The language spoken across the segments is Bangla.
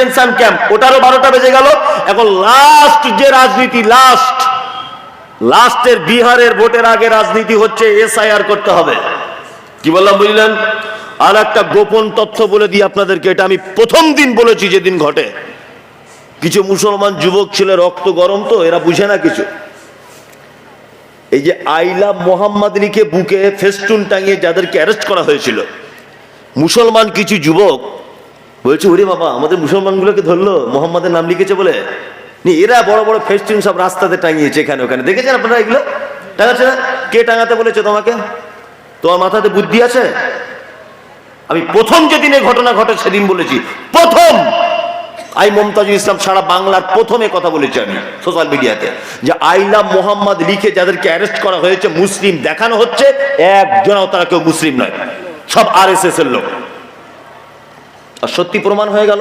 Detention camp. ওটারও বারোটা বেজে গেল। এখন লাস্ট যে রাজনীতি লাস্ট লাস্টের বিহারের ভোটের আগে রাজনীতি হচ্ছে এসআইআর করতে হবে। কি বললাম, বুঝলেন? আর একটা গোপন তথ্য বলে দিই আপনাদেরকে, এটা আমি প্রথম দিন বলেছি যেদিন ঘটে। কিছু মুসলমান যুবক ছিল, রক্ত গরম তো, এরা বুঝে না কিছু। এই যে আইলা মোহাম্মদ বুকে ফেস্টুন টাঙিয়ে যাদেরকে অ্যারেস্ট করা হয়েছিল, মুসলমান কিছু যুবক বলছে, ওরে বাবা, আমাদের মুসলমানগুলোকে ধরলো, মোহাম্মদের নাম লিখেছে বলে? এরা বড় বড় ফেস্টুন সব রাস্তাতে টাঙিয়েছে এখানে ওখানে। দেখেছেন আপনারা এগুলো? টাঙাচ্ছে না? কে টাঙাতে বলেছে তোমাকে? তোমার মাথাতে বুদ্ধি আছে? আমি প্রথম যেদিন এই ঘটনা ঘটে সেদিন বলেছি। প্রথম! আই মমতাজুল ইসলাম সারা বাংলার প্রথমে কথা বলেছি আমি সোশ্যাল মিডিয়াতে। যে আইলা মোহাম্মদ লিখে যাদেরকে অ্যারেস্ট করা হয়েছে, মুসলিম দেখানো হচ্ছে, একজনও তারা কেউ মুসলিম নয়। সব আর এস এর লোক। আর সত্যি প্রমাণ হয়ে গেল।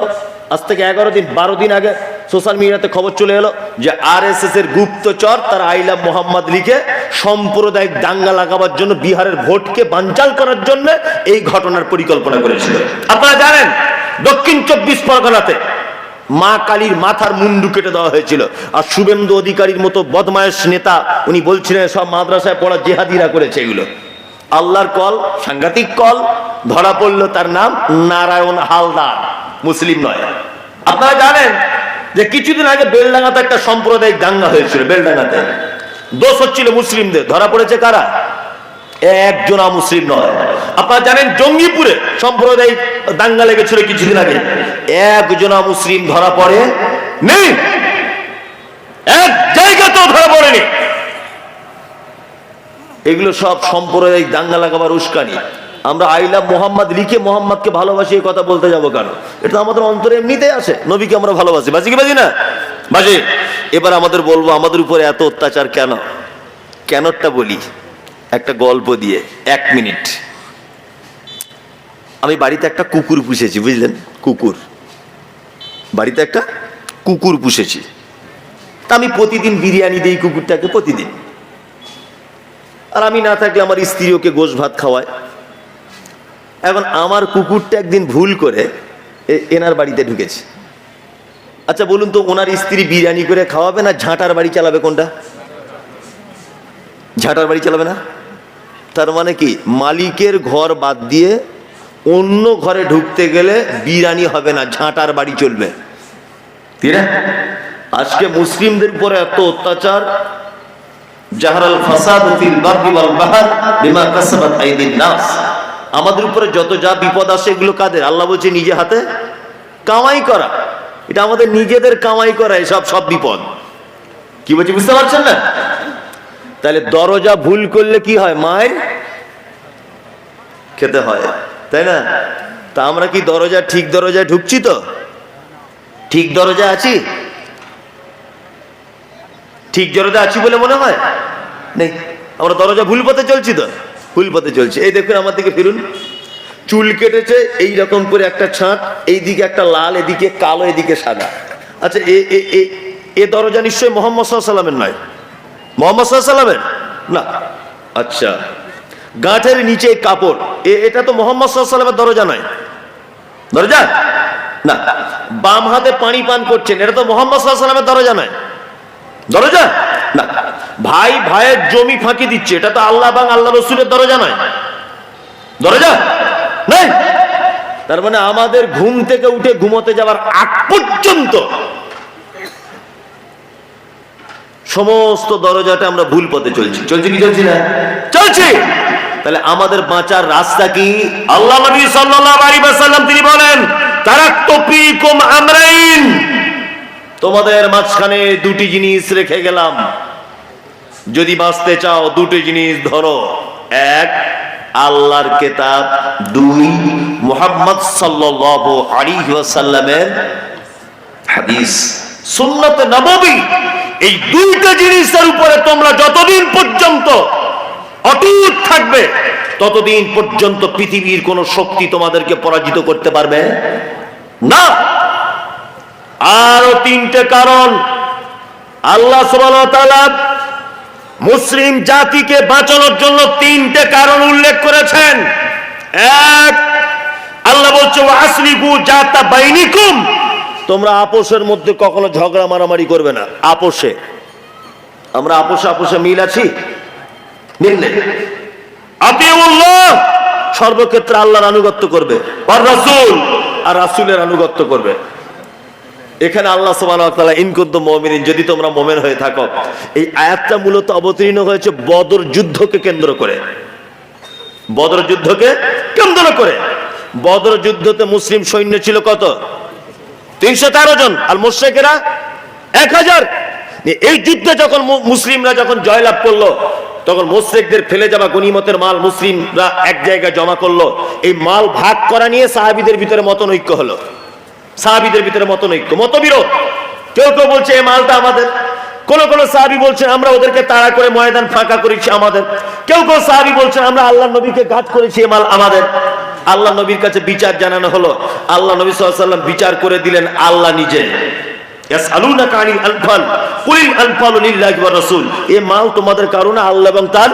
আজ থেকে এগারো দিন, বারো দিন আগে সোশ্যাল মিডিয়াতে খবর চলে এলো যে আর এস এস এর গুপ্তচর তার আইলা মোহাম্মদ লিখে সাম্প্রদায়িক দাঙ্গা লাগাবার জন্য বিহারের ভোটকে বানচাল করার জন্য এই ঘটনার পরিকল্পনা করেছিল। আপনারা জানেন, দক্ষিণ চব্বিশ পরগনাতে মা কালীর মাথার মুন্ডু কেটে দেওয়া হয়েছিল। আর শুভেন্দু অধিকারীর মতো বদমায়েশ নেতা, উনি বলছিলেন সব মাদ্রাসায় পড়া জেহাদিরা করেছে এগুলো। আল্লাহর কল, সাংঘাতিক কল, ধরা পড়ল তার নাম নারায়ণ হালদার, মুসলিম নয়। আপনারা জানেন যে কিছুদিন আগে বেলডাঙ্গাতে একটা সাম্প্রদায়িক দাঙ্গা হয়েছিল, বেলডাঙ্গাতে। দোষ হচ্ছিল মুসলিমদের, ধরা পড়েছে কারা? একজনা মুসলিম নয়। আপনারা জানেন জঙ্গিপুরে সাম্প্রদায়িক দাঙ্গা লেগেছিল কিছুদিন আগে। একজনা মুসলিম ধরা পড়ে নেই। এক জায়গাতেও ধরা পড়েনি। এগুলো সব সাম্প্রদায়িক দাঙ্গা লাগাবার উস্কানি। আমরা আইলা মোহাম্মদ, লিখে মোহাম্মদকে ভালোবাসি, এই কথা বলতে যাব কেন? এটা তো আমাদের অন্তরে এমনিতে আছে নবীকে আমরা ভালোবাসি। বাজি কি বাজি না? বাজি? এবার আমাদের বলব, আমাদের উপরে এত অত্যাচার কেন? কেনটা বলি? একটা গল্প দিয়ে, এক মিনিট। আমি বাড়িতে একটা কুকুর পুষেছি, বুঝলেন? কুকুর। বাড়িতে একটা কুকুর পুষেছি। তা আমি প্রতিদিন বিরিয়ানি দিই কুকুরটাকে, প্রতিদিন। আর আমি না থাকলে আমার স্ত্রী ওকে গোশ ভাত খাওয়ায়। এখন আমার কুকুরটা একদিন ভুল করে এনার বাড়িতে ঢুকেছে। আচ্ছা বলুন তো ওনার স্ত্রী বিরিয়ানি করে খাওয়াবে না ঝাঁটার বাড়ি চালাবে কোনটা? ঝাঁটার বাড়ি চালাবে না? তার মানে কি মালিকের ঘর বাদ দিয়ে অন্য ঘরে ঢুকতে গেলে বিরিয়ানি হবে না ঝাঁটার বাড়ি চলবে? আজকে মুসলিমদের উপরে এত অত্যাচার ফাসাদ ফিল ওয়াল বাহর বিমা আইদিন নাস। আমাদের উপরে যত যা বিপদ আসে এগুলো কাদের? আল্লাহ বলছে নিজে হাতে কামাই করা। এটা আমাদের নিজেদের কামাই করা, এসব সব বিপদ। কি বলছি, বুঝতে পারছেন না? তাহলে দরজা ভুল করলে কি হয়? মায়ের খেতে হয়, তাই না? তা আমরা কি দরজা ঠিক দরজায় ঢুকছি তো? ঠিক দরজা আছি? ঠিক দরজা আছি বলে মনে হয়? নেই। আমরা দরজা ভুল পথে চলছি তো? ভুল পথে চলছি। এই দেখুন আমার দিকে ফিরুন। চুল কেটেছে, এই রকম করে একটা ছাঁট এইদিকে একটা লাল, এদিকে কালো, এদিকে সাদা। আচ্ছা এ এ এ এ দরজা নিশ্চয়ই মোহাম্মদ সাল্লামের নয়? মোহাম্মদ সাল্লামের না। আচ্ছা। গাঁটের নিচে কাপড়। এ, এটা তো মোহাম্মদ সাল্লামের দরজা নয়। দরজা? না। বাম হাতে পানি পান করছেন। এটা তো মোহাম্মদ সাল্লামের দরজা নয়। দরজা? না। ভাই ভাইয়ের জমি ফাঁকি দিচ্ছে, এটা তো আল্লাহ এবং আল্লাহ রসুলের দরজা নয়। দরজা? নেই? তার মানে আমাদের ঘুম থেকে উঠে ঘুমোতে যাওয়ার আগ পর্যন্ত সমস্ত দরজাটা আমরা ভুল পথে চলছি। চলছি কি চলছি না? চলছি! তাহলে আমাদের বাঁচার রাস্তা কি? আল্লাহ নবী সাল্লাল্লাহু তিনি বলেন তারাক্তু ফীকুম আমরাইন। তোমাদের মাঝখানে দুটি জিনিস রেখে গেলাম। যদি বাঁচতে চাও, দুটি জিনিস ধরো। এক, আল্লাহর কেতাব। দুই, মুহাম্মদ আলাইহি ওয়াসাল্লামের হাদিস। সুন্নাতে নববী। এই দুইটা জিনিসের উপরে তোমরা যতদিন পর্যন্ত অটুট থাকবে, ততদিন পর্যন্ত পৃথিবীর কোন শক্তি তোমাদেরকে পরাজিত করতে পারবে না। আরও তিনটে কারণ। আল্লাহ মুসলিম জাতিকে বাঁচানোর জন্য তিনটে কারণ উল্লেখ করেছেন। এক, আল্লাহ বলছে তোমরা আপোষের মধ্যে কখনো ঝগড়া মারামারি করবে না। আপোষে। আমরা আপোষে আপোষে মিল আছি? সর্বক্ষেত্রে আল্লাহর আনুগত্য করবে। আর রাসূল। আর রাসূলের আনুগত্য করবে। এখানে আল্লাহ তাআলা ইনকুন্ত মুমিনিন যদি তোমরা মুমিন হয়ে থাকো, এই আয়াতটা মূলত অবতীর্ণ হয়েছে বদর যুদ্ধকে কেন্দ্র করে। বদর যুদ্ধকে কেন্দ্র করে। বদর যুদ্ধতে মুসলিম সৈন্য ছিল কত? তিনশো তেরো জন। আর মুশ্রেকেরা এক হাজার। এই যুদ্ধে যখন মুসলিমরা যখন জয়লাভ করল, তখন মুশ্রেকদের ফেলে যাওয়া গনিমতের মাল মুসলিমরা এক জায়গায় জমা করল। এই মাল ভাগ করা নিয়ে সাহাবিদের ভিতরে মতনৈক্য হলো। সাহাবিদের ভিতরে মতনৈক্য, মতবিরোধ। কেউ কেউ বলছে এই মালটা আমাদের। কোন কোন সাহাবি বলছেন আমরা ওদেরকে তাড়া করে ময়দান ফাঁকা করেছি আমাদের। কেউ কেউ সাহাবি বলছেন আমরা আল্লাহ নবীকে ঘাত করেছি এই মাল আমাদের। আল্লাহ নবীর কাছে বিচার জানানো হলো। আল্লাহ নবী সাল্লাম বিচার করে দিলেন, আল্লাহ নিজে। এই মাল তোমাদের কারণে আল্লাহ এবং তার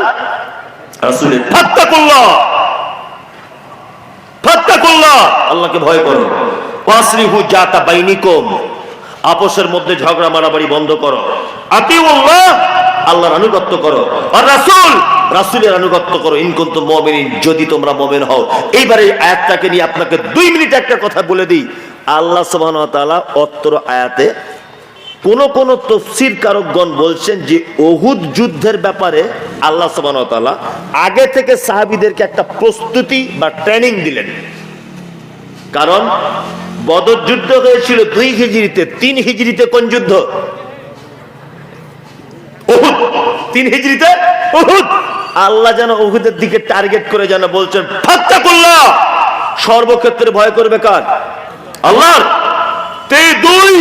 রাসূলের। ফাত্তাকুল্লাহ! আল্লাহকে ভয় করো। জাতা আপোষের মধ্যে ঝগড়া মারামারি বন্ধ করো। আতিউল্লাহ, আল্লাহর আনুগত্য করো। আর রাসূল, রাসূলের আনুগত্য করো। ইন কুনতুম মুমিনিন, যদি তোমরা মুমিন হও। এইবারে এই আয়াতটাকে নিয়ে আপনাকে দুই মিনিট একটা কথা বলে দিই। আল্লাহ সুবহানাহু ওয়া অত্র আয়াতে কোন কোন তফসির কারকগণ বলছেন যে অহুদ যুদ্ধের ব্যাপারে আল্লাহ সুবহানাহু আগে থেকে সাহাবীদেরকে একটা প্রস্তুতি বা ট্রেনিং দিলেন। কারণ বদর যুদ্ধ হয়েছিল দুই হিজড়িতে, তিন হিজড়িতে কোন যুদ্ধ? উহুদ তিন হিজড়িতে উহুদ আল্লাহ যেন উহুদের দিকে টার্গেট করে যেন বলছেন সর্বক্ষেত্রে ভয় করবে কার? আল্লাহর। তে দুই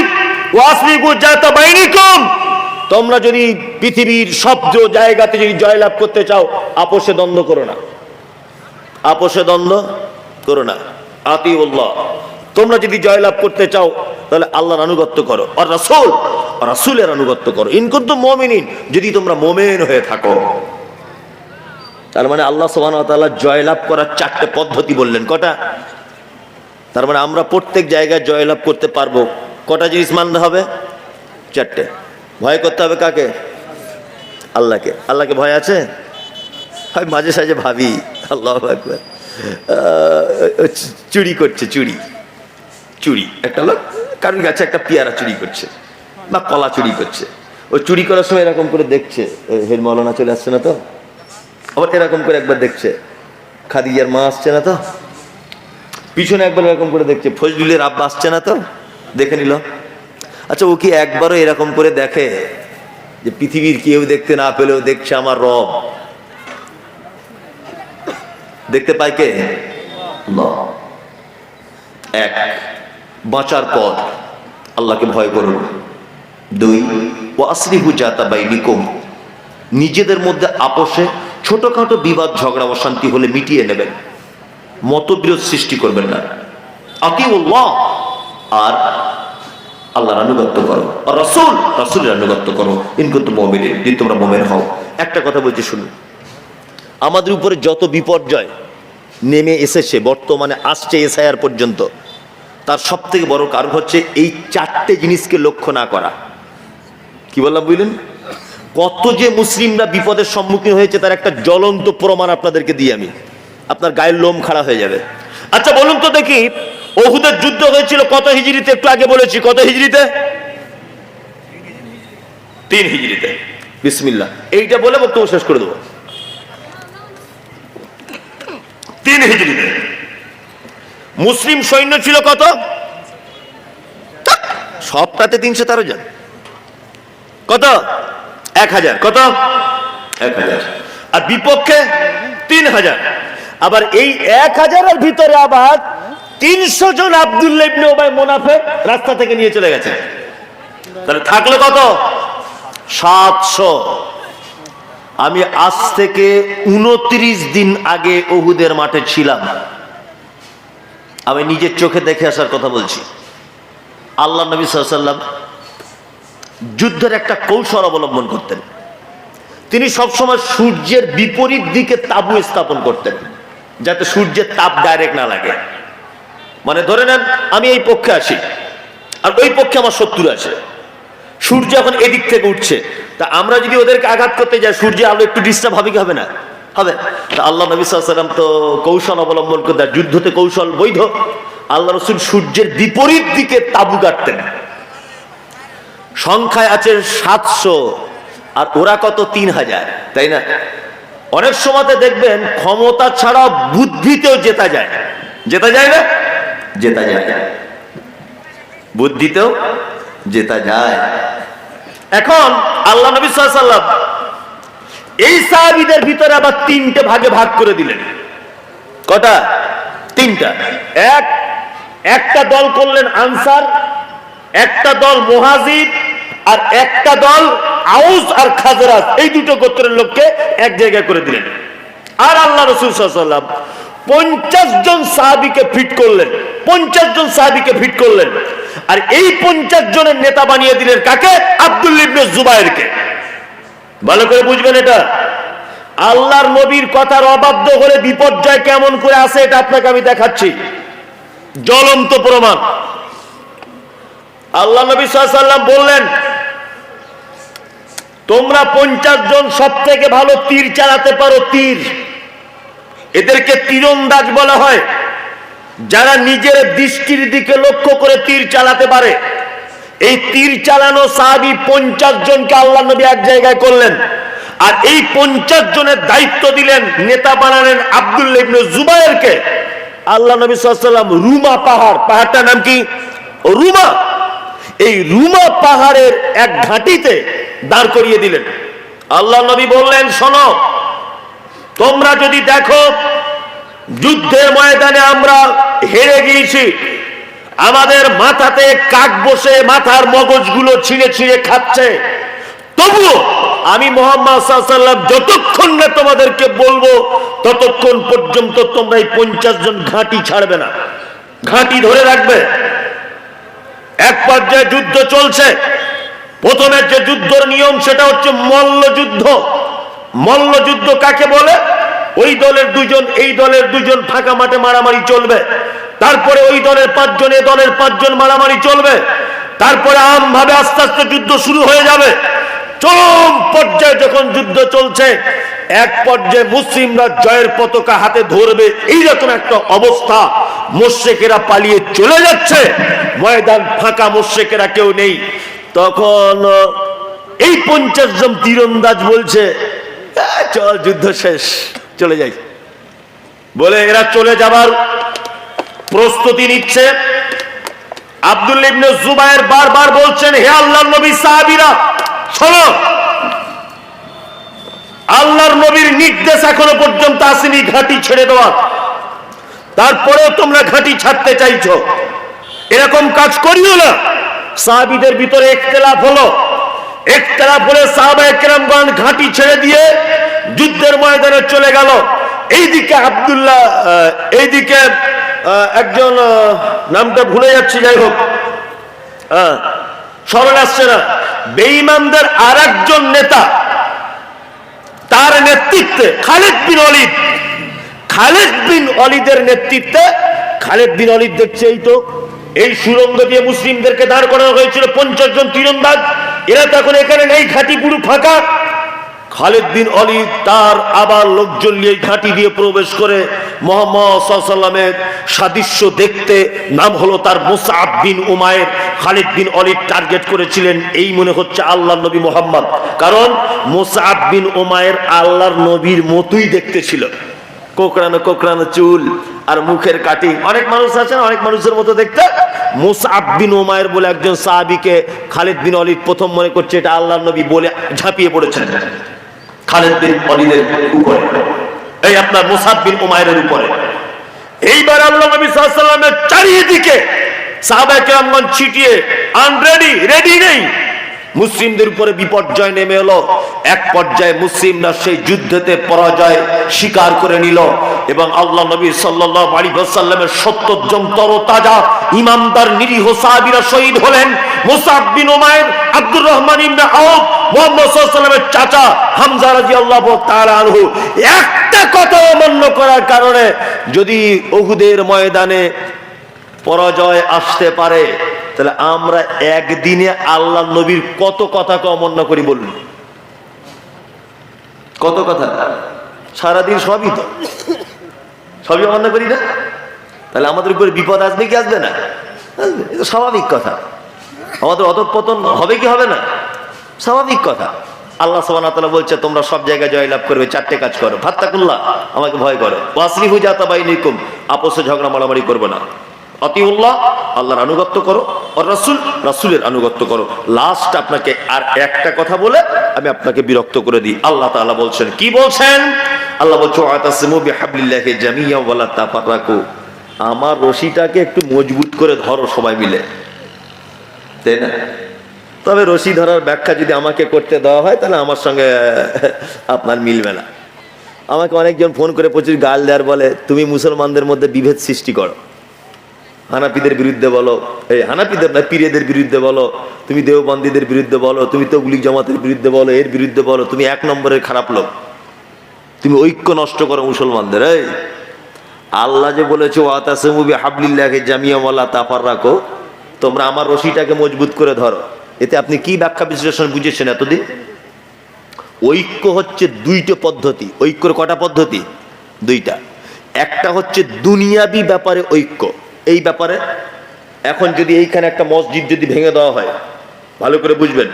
তোমরা যদি পৃথিবীর শব্দ জায়গাতে যদি জয়লাভ করতে চাও, আপোষে দ্বন্দ্ব করো না। আপোষে দ্বন্দ্ব করো না। আতিউল্লাহ। তোমরা যদি জয়লাভ করতে চাও, তাহলে আল্লাহর আনুগত্য করো। আর রাসূল রাসূলের আনুগত্য করো। ইনকুন্ত মুমিনিন, যদি তোমরা মুমিন হয়ে থাকো। তার মানে আল্লাহ তাআলা জয়লাভ করার চারটে পদ্ধতি বললেন। কটা? তার মানে আমরা প্রত্যেক জায়গায় জয়লাভ করতে পারব। কটা জিনিস মানতে হবে? চারটে। ভয় করতে হবে কাকে? আল্লাহকে। আল্লাহকে ভয় আছে? হয় মাঝে সাঝে ভাবি, আল্লাহ একবার চুরি করছে, চুরি। চুরি। একটা লোক কারোর কাছে একটা পেয়ারা চুরি করছে বা কলা চুরি করছে। ও চুরি করার সময় এরকম করে দেখছে। হের মৌলানা চলে আসছে না তো? আবার এরকম করে একবার দেখছে। খাদিজার মা আসছে না তো? পিছনে একবার এরকম করে দেখছে। ফজলুলের আব্বা আসছে না তো? দেখে নিল। আচ্ছা ও কি একবারও এরকম করে দেখে যে পৃথিবীর কেউ দেখতে না পেলেও দেখছে আমার রব? দেখতে পায় কে? এক, বাঁচার পথ। আল্লাহকে ভয় করুন দুই ও আসরিহু জাতা বাইনিকুম। নিজেদের মধ্যে আপোষে ছোটখাটো বিবাদ, ঝগড়া, অশান্তি হলে মিটিয়ে নেবেন। মতবিরোধ সৃষ্টি করবেন না। আতিউল্লাহ। আর আল্লাহর আনুগত্য করো। আর রসুল, রসুলের আনুগত্য করো। ইনকুন্ত মোমেনের যদি তোমরা মোমেন হও। একটা কথা বলছি, শুনুন। আমাদের উপরে যত বিপর্যয় নেমে এসেছে, বর্তমানে আসছে এসআইআর পর্যন্ত, তার সব থেকে বড় কারণ হচ্ছে এই চারটে জিনিসকে লক্ষ্য না করা। কি বললাম বুঝলেন? কত যে মুসলিমরা বিপদের সম্মুখীন হয়েছে, তার একটা জ্বলন্ত প্রমাণ আপনাদেরকে দিই আমি। আপনার গায়ের লোম খাড়া হয়ে যাবে। আচ্ছা বলুন তো দেখি ওহুদের যুদ্ধ হয়েছিল কত হিজড়িতে? একটু আগে বলেছি কত হিজড়িতে? তিন হিজড়িতে। বিসমিল্লাহ। এইটা বলে বক্তব্য শেষ করে দেবো। তিন হিজড়িতে। মুসলিম সৈন্য ছিল কত? সবটাতে তিনশো তেরো জন। কত? এক হাজার। কত? এক হাজার। আর বিপক্ষে তিন হাজার। আবার এই এক হাজারের ভিতরে আবার তিনশো জন আব্দুল্লাহ মোনাফে রাস্তা থেকে নিয়ে চলে গেছে। তাহলে থাকল কত? সাতশো। আমি আজ থেকে উনত্রিশ দিন আগে ওহুদের মাঠে ছিলাম। আমি নিজের চোখে দেখে আসার কথা বলছি। আল্লাহ নবী সাল্লাম যুদ্ধের একটা কৌশল অবলম্বন করতেন। তিনি সবসময় সূর্যের বিপরীত দিকে তাবু স্থাপন করতেন, যাতে সূর্যের তাপ ডাইরেক্ট না লাগে। মানে ধরে নেন, আমি এই পক্ষে আসি। আর ওই পক্ষে আমার শত্রু আছে সূর্য এখন এদিক থেকে উঠছে। তা আমরা যদি ওদেরকে আঘাত করতে যাই, সূর্য আলো একটু ডিস্টার্ব হবে কি হবে না? হবে। তা আল্লাহ নবী সাল্লাম তো কৌশল অবলম্বন করতে যুদ্ধতে কৌশল বৈধ। আল্লাহ রসুল সূর্যের বিপরীত দিকে তাবু কাটতেন। সংখ্যায় আছে সাতশো, আর ওরা কত? তিন হাজার। তাই না? অনেক সময়তে দেখবেন ক্ষমতা ছাড়া বুদ্ধিতেও জেতা যায়। জেতা যায় না? জেতা যায়। বুদ্ধিতেও জেতা যায়। এখন আল্লাহ নবী সাল্লাম এই সাহাবিদের ভিতরে আবার তিনটে ভাগে ভাগ করে দিলেন। কটা? তিনটা। এক, একটা দল করলেন আনসার, একটা দল মুহাজির, আর একটা দল আউস আর খাজরাজ। এই দুটো গোত্রের লোককে এক জায়গায় করে দিলেন। আর আল্লাহ রসুল সাল্লাম পঞ্চাশ জন সাহাবিকে ফিট করলেন। পঞ্চাশ জন সাহাবিকে ফিট করলেন। আর এই পঞ্চাশ জনের নেতা বানিয়ে দিলেন কাকে? আব্দুল ইবনে জুবাইরকে। ভালো করে বুঝবেন এটা। আল্লাহর নবীর কথার অবাধ্য হলে বিপর্যয় কেমন করে আসে এটা আপনাকে আমি দেখাচ্ছি। জ্বলন্ত প্রমাণ। আল্লাহ নবী সাল্লাম বললেন, তোমরা পঞ্চাশ জন সব থেকে ভালো তীর চালাতে পারো, তীর। এদেরকে তীরন্দাজ বলা হয়। যারা নিজের দৃষ্টির দিকে লক্ষ্য করে তীর চালাতে পারে। এই তীর চালানো সাহাবি পঞ্চাশ জনকে আল্লাহ নবী এক জায়গায় করলেন। আর এই পঞ্চাশ জনের দায়িত্ব দিলেন নেতা বানালেন আব্দুল্লাহ ইবনে আল্লাহ নবী সাল্লাম রুমা পাহাড়, পাহাড়টার নাম কি? রুমা। এই রুমা পাহাড়ের এক ঘাঁটিতে দাঁড় করিয়ে দিলেন। আল্লাহ নবী বললেন, শোনো তোমরা যদি দেখো, যুদ্ধের ময়দানে আমরা হেরে গিয়েছি, আমাদের মাথাতে কাক বসে মাথার মগজগুলো ছিঁড়ে ছিঁড়ে খাচ্ছে, তবুও আমি মোহাম্মদ যতক্ষণ না তোমাদেরকে বলব, ততক্ষণ পর্যন্ত তোমরা এই পঞ্চাশ জন ঘাঁটি ছাড়বে না। ঘাঁটি ধরে রাখবে। এক পর্যায়ে যুদ্ধ চলছে। প্রথমের যে যুদ্ধর নিয়ম, সেটা হচ্ছে মল্ল যুদ্ধ মল্ল যুদ্ধ কাকে বলে? ওই দলের দুজন এই দলের দুজন ফাঁকা মাঠে মারামারি চলবে। তারপরে ওই দলের পাঁচজন এ দলের পাঁচজন মারামারি চলবে। তারপরে আমভাবে আস্তে আস্তে যুদ্ধ শুরু হয়ে যাবে। চরম পর্যায়ে যখন যুদ্ধ চলছে এক পর্যায়ে মুসলিমরা জয়ের পতাকা হাতে ধরবে। এইরকম একটা অবস্থা মোশেকেরা পালিয়ে চলে যাচ্ছে। ময়দান ফাঁকা মোশেকেরা কেউ নেই। তখন এই পঞ্চাশ জন তীরন্দাজ বলছে "আহ, চল, যুদ্ধ শেষ। চলে যাই। বলে এরা চলে যাবার প্রস্তুতি নিচ্ছে। আব্দুল ইবনে জুবায়ের বারবার বলছেন, হে আল্লাহর নবী, সাহাবীরা আল্লাহর নবীর নির্দেশ এখনও পর্যন্ত আসেনি ঘাঁটি ছেড়ে দেওয়া তারপরেও তোমরা ঘাঁটি ছাড়তে চাইছো। এরকম কাজ করিও না। সাহাবিদের ভিতরে একতলাফ হলো। একতলাফ হলে সাহাবা একরামগণ ঘাঁটি ছেড়ে দিয়ে যুদ্ধের ময়দানে চলে গেল। এইদিকে আব্দুল্লাহ এইদিকে একজন নামটা ভুলে যাচ্ছি, যাই হোক। স্মরণ আসছে না। বেঈমানদের আর একজন নেতা, তার নেতৃত্বে খালিদ বিন অলিদ খালিদ বিন অলিদের নেতৃত্বে, খালিদ বিন অলিদ দেখছে এই তো, এই সুরঙ্গ দিয়ে মুসলিমদেরকে দাঁড় করানো হয়েছিল পঞ্চাশ জন তীরন্দাজ। এরা তো এখন নেই, ঘাটি পুরো ফাঁকা। খালিদ বিন অলি তার আবার লোকজন নিয়ে ঘাঁটি দিয়ে প্রবেশ করে মোহাম্মদ সাল্লামের সাদৃশ্য দেখতে। নাম হলো তার মোসাব বিন উমায়ের। খালিদ বিন অলির টার্গেট করেছিলেন, এই মনে হচ্ছে আল্লাহ নবী মোহাম্মদ। কারণ মোসাব বিন উমায়ের আল্লাহর নবীর মতোই দেখতে ছিল। কোকড়ানো কোকড়ানো চুল আর মুখের কাটিং। অনেক মানুষ আছেন অনেক মানুষের মতো দেখতে? মুসআব বিন উমায়ের বলে একজন সাহাবীকে খালিদ বিন অলিদ প্রথম মনে করছে এটা আল্লাহ নবী বলে ঝাঁপিয়ে পড়েছেন। খালিদ বিন অলিদের উপরে। এই আপনার মুসাব বিন উমায়ের উপরে। এইবার আল্লাহ নবী সাল্লামের চারিদিকে সাহাবা কেরামগঞ্জ ছিটিয়ে আনরেডি রেডি নেই। মুসলিমদের উপরে বিপর্যয় নেমে এলো। এক পর্যায়ে মুসলিমরা সেই যুদ্ধেতে পরাজয় স্বীকার করে নিল এবং আল্লাহ নবী সাল্লাল্লাহু আলাইহি ওয়াসাল্লামের 70 জন তরতাজা ইমামদার নিরীহ সাহাবীরা শহীদ হলেন। মুসাব বিন উমাইর, আব্দুর রহমান ইবনে আউফ, মুহাম্মদ ওয়াসাল্লামের চাচা হামজা রাদিয়াল্লাহু তাআলা আনহু। একটা কথা অমান্য করার কারণে যদি উহুদের ময়দানে পরাজয় আসতে পারে, তাহলে আমরা একদিনে আল্লাহ নবীর কত কথাকে অমান্য করি বলুন। কত কথা? সারাদিন সবই তো। সবই অমান্য করি না? তাহলে আমাদের উপরে বিপদ আসবে কি আসবে না? আসবে, এ স্বাভাবিক কথা। আমাদের অধপতন হবে কি হবে না? স্বাভাবিক কথা। আল্লাহ সবান বলছে, তোমরা সব জায়গায় জয়লাভ করবে, চারটে কাজ করো। ভাত্তাকুল্লাহ আমাকে ভয় করো। ওয়াসরি হুজাতা বাইনিকুম, আপোষে ঝগড়া মারামারি করবে না। অতিউল্লাহ, আল্লাহর আনুগত্য করো। আর রাসূল, রাসূলের আনুগত্য করো। লাস্ট আপনাকে আর একটা কথা বলে আমি আপনাকে বিরক্ত করে দিই। আল্লাহ তাআলা বলছেন, কি বলছেন? আল্লাহ বলছে ওয়াতাসিমু বিহাবলিল্লাহি জামিয়া ওয়ালা তাফাররাকু আমার রশিটাকে একটু মজবুত করে ধরো সবাই মিলে। তাই না? তবে রশি ধরার ব্যাখ্যা যদি আমাকে করতে দেওয়া হয়, তাহলে আমার সঙ্গে আপনার মিলবে না। আমাকে অনেকজন ফোন করে প্রচুর গাল দেওয়ার বলে, তুমি মুসলমানদের মধ্যে বিভেদ সৃষ্টি করো। হানাপিদের বিরুদ্ধে বলো, এই হানাপিদের না, পীরেদের বিরুদ্ধে বলো, তুমি দেওবন্দীদের বিরুদ্ধে বলো, তুমি তবলিক জামাতের বিরুদ্ধে বলো, এর বিরুদ্ধে বলো, তুমি এক নম্বরের খারাপ লোক। তুমি ঐক্য নষ্ট করো মুসলমানদের, এই। আল্লাহ যে বলেছে ওয়াতাসমুবি হাবলিল্লাহকে জামিয়া মাল্লা তাফার রাখো তোমরা আমার রশিটাকে মজবুত করে ধরো। এতে আপনি কি ব্যাখ্যা বিশ্লেষণ বুঝেছেন এতদিন? ঐক্য হচ্ছে দুইটা পদ্ধতি। ঐক্যর কটা পদ্ধতি? দুইটা। একটা হচ্ছে দুনিয়াবি ব্যাপারে ঐক্য। এই ব্যাপারে এখন যদি এইখানে একটা মসজিদ যদি ভেঙে দেওয়া হয়, ভালো করে বুঝবেন,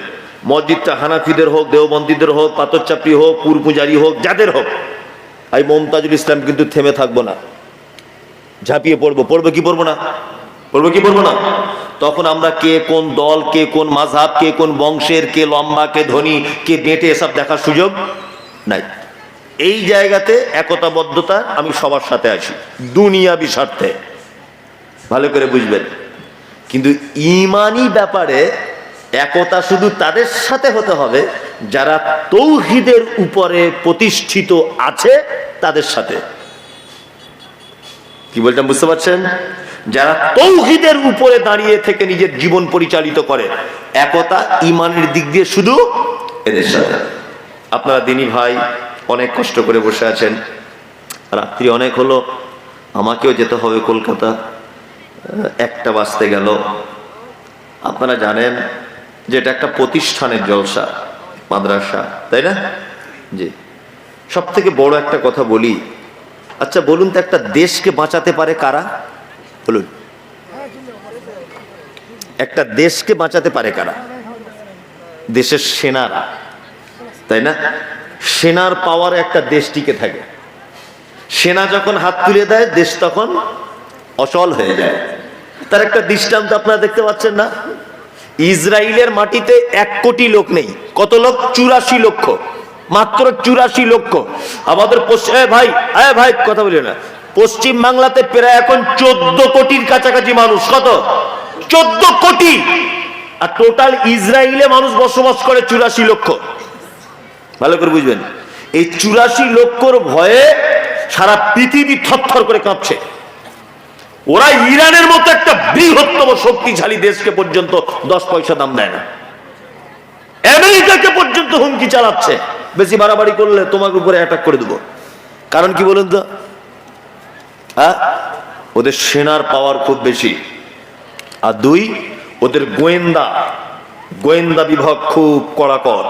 মসজিদটা হানাফিদের হোক, দেওবন্দীদের হোক, পাথরচাপড়ি হোক পুর পূজারি হোক, যাদের হোক আমি মমতাজুল ইসলাম কিন্তু থেমে থাকব না। ঝাঁপিয়ে পড়ব। পড়ব কি পড়ব না? পড়ব কি পড়ব না? তখন আমরা কে কোন দল, কে কোন মাঝহাব, কে কোন বংশের, কে লম্বা, কে ধনী, কে বেঁটে এসব দেখার সুযোগ নাই। এই জায়গাতে একতাবদ্ধতা আমি সবার সাথে আছি, দুনিয়াবি স্বার্থে। ভালো করে বুঝবেন। কিন্তু ইমানি ব্যাপারে একতা শুধু তাদের সাথে হতে হবে যারা তৌহিদের উপরে প্রতিষ্ঠিত আছে তাদের সাথে। কি বলতাম বুঝতে পারছেন? যারা তৌহিদের উপরে দাঁড়িয়ে থেকে নিজের জীবন পরিচালিত করে, একতা ইমানের দিক দিয়ে শুধু এদের সাথে। আপনারা দিনী ভাই অনেক কষ্ট করে বসে আছেন। রাত্রি অনেক হলো, আমাকেও যেতে হবে কলকাতা। একটা বাজতে গেল। আপনারা জানেন যে এটা একটা প্রতিষ্ঠানের জলসা, মাদ্রাসা, তাই না? জি। সব থেকে বড় একটা কথা বলি আচ্ছা বলুন তো একটা দেশকে বাঁচাতে পারে কারা? বলুন। একটা দেশকে বাঁচাতে পারে কারা? দেশের সেনারা, তাই না? সেনার পাওয়ার একটা দেশ টিকে থাকে। সেনা যখন হাত তুলে দেয়, দেশ তখন অচল হয়ে যায়। তার একটা দৃষ্টান্ত আপনারা দেখতে পাচ্ছেন না? ইসরায়েলের মাটিতে এক কোটি লোক নেই, কত লোক? চুরাশি লক্ষ। মাত্র চুরাশি লক্ষ। আমাদের ভাই, এ ভাই, কথা বলি না। পশ্চিম বাংলাতে প্রায় এখন চোদ্দ কোটির কাছাকাছি মানুষ। কত? চোদ্দ কোটি! আর টোটাল ইসরায়েলে মানুষ বসবাস করে চুরাশি লক্ষ। ভালো করে বুঝবেন। এই চুরাশি লক্ষর ভয়ে সারা পৃথিবী থরথর করে কাঁপছে। ওরা ইরানের মতো একটা বৃহত্তম শক্তিশালী দেশকে পর্যন্ত দশ পয়সা দাম দেয় না। আমেরিকাকে পর্যন্ত হুমকি চালাচ্ছে। বেশি বাড়াবাড়ি করলে তোমার উপরে অ্যাটাক করে দেবো। কারণ কি বলুন তো? হ্যাঁ? ওদের সেনার পাওয়ার খুব বেশি। আর দুই, ওদের গোয়েন্দা গোয়েন্দা বিভাগ খুব কড়াকড়